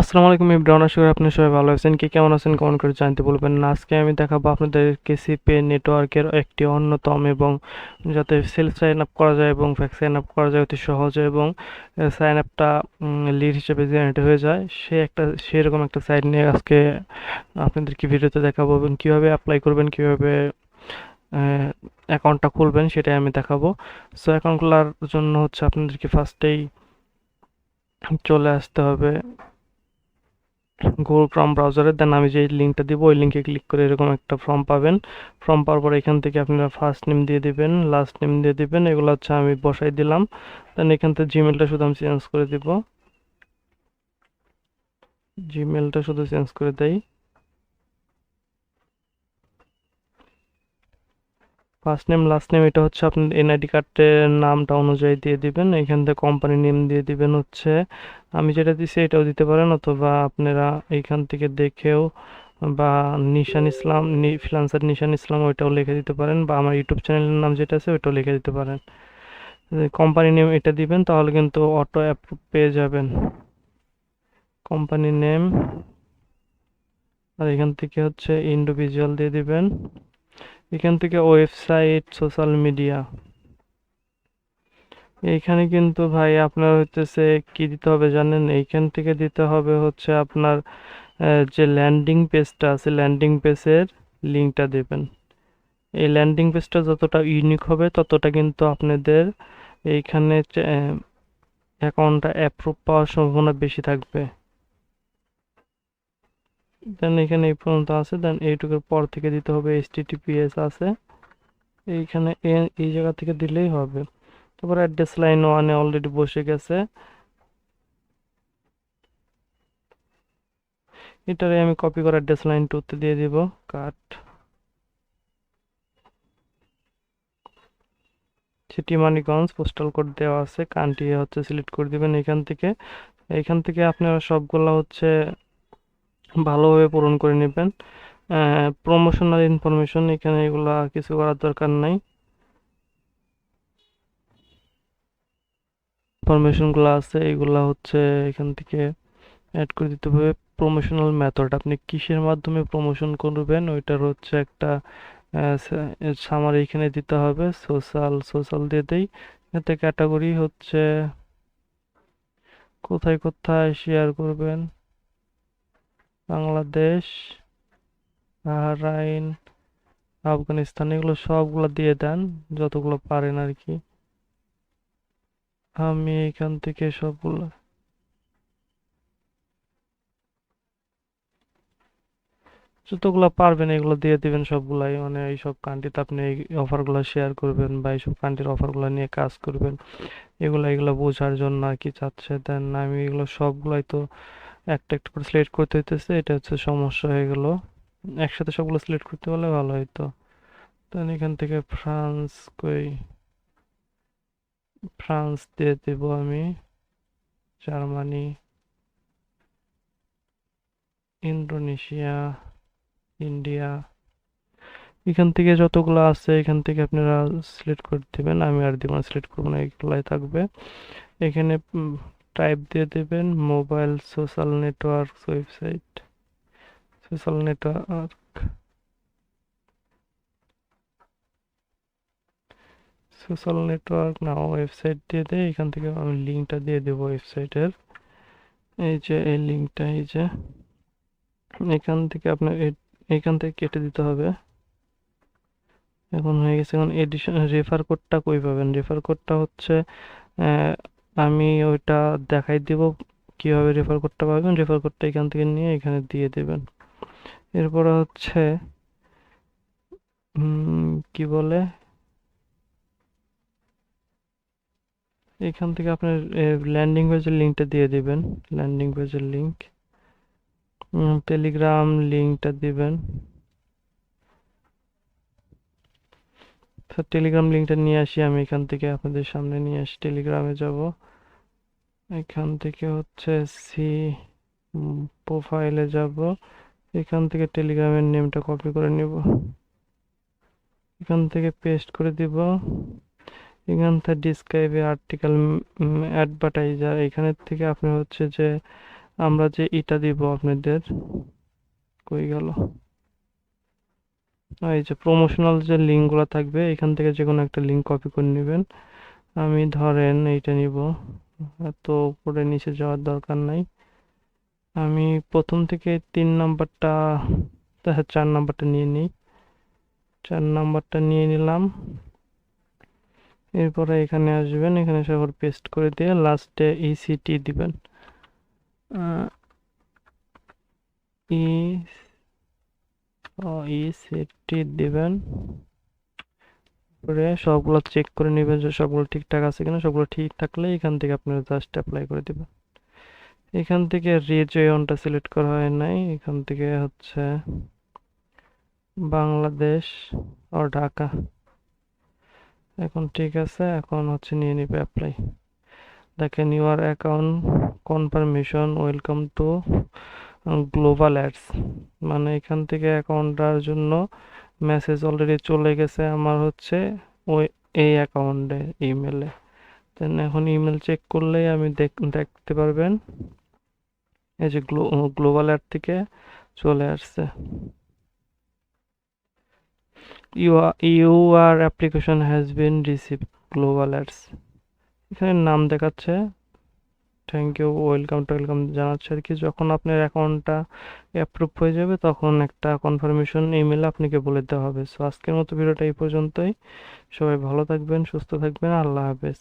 আসসালামু আলাইকুম ইব্রাহিম আশা করি আপনি সবাই ভালো আছেন। কি কেমন আছেন কমেন্ট করে জানতে বলবেন। না, আজকে আমি দেখাবো আপনাদেরকে সিপে নেটওয়ার্কের একটি অন্যতম এবং যাতে সেলফ সাইন আপ করা যায় এবং ফ্যাক্স সাইন আপ করা যায় অতি সহজে এবং সাইন আপটা লিড হিসেবে জেনারেট হয়ে যায়। সে একটা, সেরকম একটা সাইট নিয়ে আজকে আপনাদেরকে ভিডিওতে দেখাবো এবং কীভাবে অ্যাপ্লাই করবেন, কীভাবে অ্যাকাউন্টটা খুলবেন সেটাই আমি দেখাবো। সো অ্যাকাউন্ট খোলার জন্য হচ্ছে আপনাদেরকে ফার্স্টেই চলে আসতে হবে। গুগল ক্রম ব্রাউজারে দেন আমি যে লিঙ্কটা দিব, ওই লিঙ্কে ক্লিক করে এরকম একটা ফর্ম পাবেন। ফর্ম পাওয়ার পর এখান থেকে আপনারা ফার্স্ট নেম দিয়ে দিবেন লাস্ট নেম দিয়ে দিবেন, এগুলো হচ্ছে আমি বসাই দিলাম। দেন এখান থেকে জিমেলটা শুধু আমি চেঞ্জ করে দিব। জিমেলটা শুধু চেঞ্জ করে দেই। ফার্স্ট নেম লাস্ট নেম এটা হচ্ছে আপনার এনআইডি কার্ডের নামটা অনুযায়ী দিয়ে দিবেন। এখান থেকে কোম্পানি নেম দিয়ে দিবেন হচ্ছে, আমি যেটা দিছি এটাও দিতে পারেন। অথবা আপনারা এইখান থেকে দেখেও বা নিশান ইসলাম ফ্রিলান্সার নিশান ইসলাম ওইটাও লিখে দিতে পারেন। বা আমার ইউটিউব চ্যানেলের নাম যেটা আছে ওইটাও লিখে দিতে পারেন। কোম্পানি নেম এটা দিবেন, তাহলে কিন্তু অটো অ্যাপ্রুভ পেয়ে যাবেন। কোম্পানি নেম আর এখান থেকে হচ্ছে ইন্ডিভিজুয়াল দিয়ে দিবেন। এখান থেকে ওয়েবসাইট, সোশ্যাল মিডিয়া। এইখানে কিন্তু ভাই আপনার হচ্ছে কি দিতে হবে জানেন? এইখান থেকে দিতে হবে হচ্ছে আপনার যে ল্যান্ডিং পেজটা আছে ল্যান্ডিং পেজের লিঙ্কটা দেবেন। এই ল্যান্ডিং পেজটা যতটা ইউনিক হবে, ততটা কিন্তু আপনাদের এইখানে অ্যাকাউন্টটা অ্যাপ্রুভ পাওয়ার সম্ভাবনা বেশি থাকবে। দেন এখানে এই পর্যন্ত আছে। দেন এইটুকুর পর থেকে দিতে হবে এইচটিটিপিএস আছে। এইখানে এই জায়গা থেকে দিলেই হবে। তারপর অ্যাড্রেস লাইন ওয়ানে অলরেডি বসে গেছে। এটারে আমি কপি করে অ্যাড্রেস লাইন টুতে দিয়ে দিব cut city Maniganj postal code দেওয়া আছে। কান্ট্রি হচ্ছে সিলেক্ট করে দিবেন এখান থেকে। এখান থেকে আপনারা সবগুলো হচ্ছে ভালোভাবে পূরণ করে নেবেন। প্রমোশনাল ইনফরমেশন এখানে এগুলা কিছু করার দরকার নাই। ইনফরমেশনগুলো আছে, এগুলা হচ্ছে এখান থেকে অ্যাড করে দিতে হবে। প্রমোশনাল মেথড আপনি কিসের মাধ্যমে প্রমোশন করবেন, ওইটার হচ্ছে একটা সামার এখানে দিতে হবে। সোশ্যাল সোশ্যাল দিয়ে দেই। এতে ক্যাটাগরি হচ্ছে কোথায় কোথায় শেয়ার করবেন। বাংলাদেশ, বাহরাইন, আফগানিস্তান, এগুলো সবগুলো দিয়ে দেন, যতগুলো পারেন আর কি। আমি এখান থেকে সবগুলো যতগুলো পারবেন এগুলো দিয়ে দিবেন সবগুলাই। মানে এইসব কান্ট্রিতে আপনি এই অফারগুলো শেয়ার করবেন বা এইসব কান্ট্রির অফারগুলো নিয়ে কাজ করবেন। এগুলো এগুলো বোঝার জন্য আর কি চাচ্ছে। দেন আমি এগুলো সবগুলাই তো একটা একটা করে সিলেক্ট করতে হইতেছে, এটা হচ্ছে সমস্যা হয়ে গেল। একসাথে সবগুলো সিলেক্ট করতে পারলে ভালো হইতো। দেন এখান থেকে ফ্রান্স কই? ফ্রান্স দিয়ে দেব আমি। জার্মানি। ইন্দোনেশিয়া। ইন্ডিয়া। এখান থেকে যতগুলো আছে, এখান থেকে আপনারা সিলেক্ট করে দেবেন। আমি আর দিব না সিলেক্ট করব না, এগুলাই থাকবে। এখানে টাইপ দিয়ে দেবেন mobile social network website social network social network না ওয়েবসাইট দিয়ে দেয় এখান থেকে আমি লিঙ্কটা দিয়ে দেবো ওয়েবসাইটের এই যে, এই লিঙ্কটা এই যে, এখান থেকে আপনার এখান থেকে কেটে দিতে হবে। এখন হয়ে গেছে, এখন এডিশন রেফার কোডটা কই পাবেন? রেফার কোডটা হচ্ছে আমি ওইটা দেখাই দিব, কীভাবে রেফার কোডটা পাবেন রেফার কোডটা এখান থেকে নিয়ে এখানে দিয়ে দেবেন। এরপর হচ্ছে কি বলে? এখান থেকে আপনার ল্যান্ডিং পেজের লিঙ্কটা দিয়ে দিবেন। ল্যান্ডিং পেজের লিঙ্ক টেলিগ্রাম লিঙ্কটা দিবেন। টেলিগ্রাম লিঙ্কটা নিয়ে আসি, আমি এখান থেকে আপনাদের সামনে নিয়ে আসি। টেলিগ্রামে যাব। এখান থেকে হচ্ছে সি প্রোফাইলে যাব। এখান থেকে টেলিগ্রামের নেমটা কপি করে নিব। এখান থেকে পেস্ট করে দিব। এখান থেকে ডিসক্রাইবে আর্টিকেল অ্যাডভার্টাইজার এখানের থেকে আপনি হচ্ছে যে আমরা যে এটা দিব আপনাদের, কই গেল? এই যে প্রমোশনাল যে লিঙ্কগুলো থাকবে, এখান থেকে যে কোনো একটা লিঙ্ক কপি করে নেবেন। আমি ধরেন এইটা নিব। এত উপরে নিচে যাওয়ার দরকার নাই। আমি প্রথম থেকে তিন নাম্বারটা হ্যাঁ চার নাম্বারটা নিয়ে নিই। চার নাম্বারটা নিয়ে নিলাম। এরপরে এখানে আসবেন, এখানে সবার পেস্ট করে দিয়ে লাস্টে ইসিটি দিবেন। ই ইসিটি দিবেন। করে সবগুলো চেক করে নেবেন যে সবগুলো ঠিকঠাক আছে কিনা। সবগুলো ঠিক থাকলে এখান থেকে আপনারা জাস্ট অ্যাপ্লাই করে দিবেন। এখান থেকে রিজিয়নটা সিলেক্ট করা হয় নাই। এখান থেকে হচ্ছে বাংলাদেশ ও ঢাকা। এখন ঠিক আছে, এখন হচ্ছে নিয়ে নিবে অ্যাপ্লাই দেখেন your account confirmation welcome to global ads মানে এখান থেকে অ্যাকাউন্টটার জন্য মেসেজ অলরেডি চলে গেছে আমার হচ্ছে ওই, এই অ্যাকাউন্টে ইমেলে দেন এখন ইমেল চেক করলেই আমি দেখতে পারবেন। এই যে গ্লোবাল অ্যাড থেকে চলে আসছে। You are application has been receive global ads এখানে নাম দেখাচ্ছে thank you welcome to welcome জানাচ্ছে আর কি। যখন আপনার অ্যাকাউন্টটা অ্যাপ্রুভ হয়ে যাবে, তখন একটা কনফার্মেশন ইমেল আপনাকে বলে দেওয়া হবে। সো আজকের মতো ভিডিওটা এই পর্যন্তই। সবাই ভালো থাকবেন, সুস্থ থাকবেন। আল্লাহ হাফেজ।